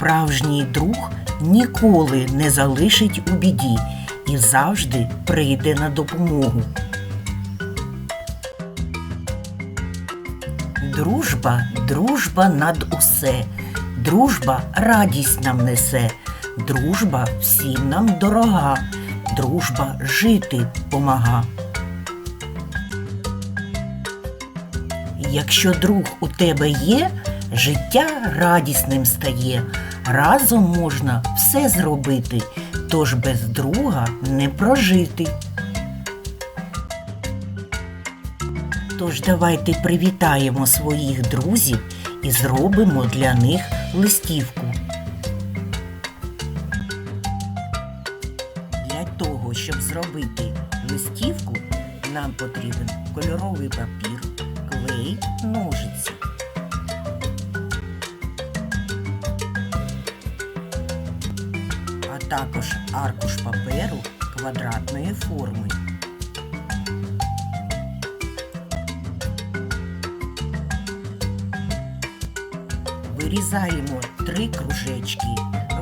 Справжній друг ніколи не залишить у біді і завжди прийде на допомогу. Дружба, дружба над усе. Дружба радість нам несе. Дружба всім нам дорога. Дружба жити помага. Якщо друг у тебе є, життя радісним стає. Разом можна все зробити, тож без друга не прожити. Тож давайте привітаємо своїх друзів і зробимо для них листівку. Для того, щоб зробити листівку, нам потрібен кольоровий папір, клей, ножиці. Також аркуш паперу квадратної форми. Вирізаємо три кружечки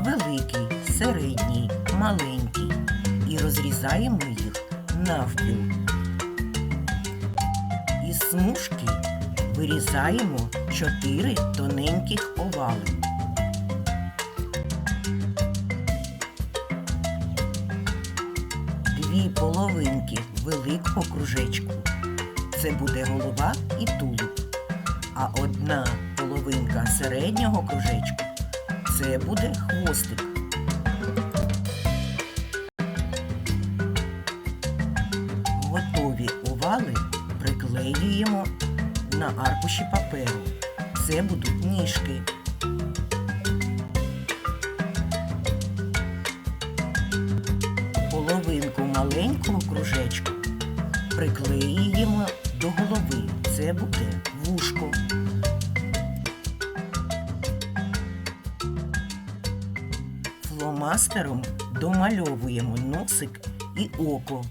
великий, середній, маленький і розрізаємо їх навпіл. Із смужки вирізаємо чотири тоненьких овали. Дві половинки великого кружечку. Це буде голова і тулуб. А одна половинка середнього кружечку це буде хвостик. Готові овали приклеюємо на аркуші паперу. Це будуть ніжки. Маленького кружечку приклеюємо до голови. Це буде вушко. Фломастером домальовуємо носик і око.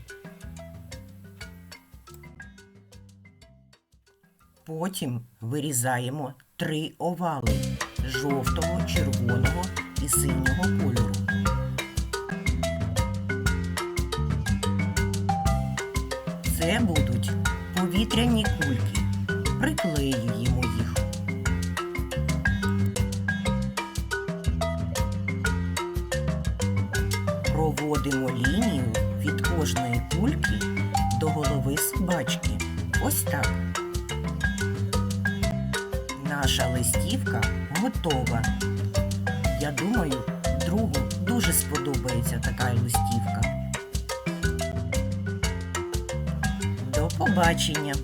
Потім вирізаємо три овали жовтого, червоного і синього кольору. Це будуть повітряні кульки. Приклеюємо їх. Проводимо лінію від кожної кульки до голови собачки. Ось так. Наша листівка готова. Я думаю, другу дуже сподобається така листівка. Побачення!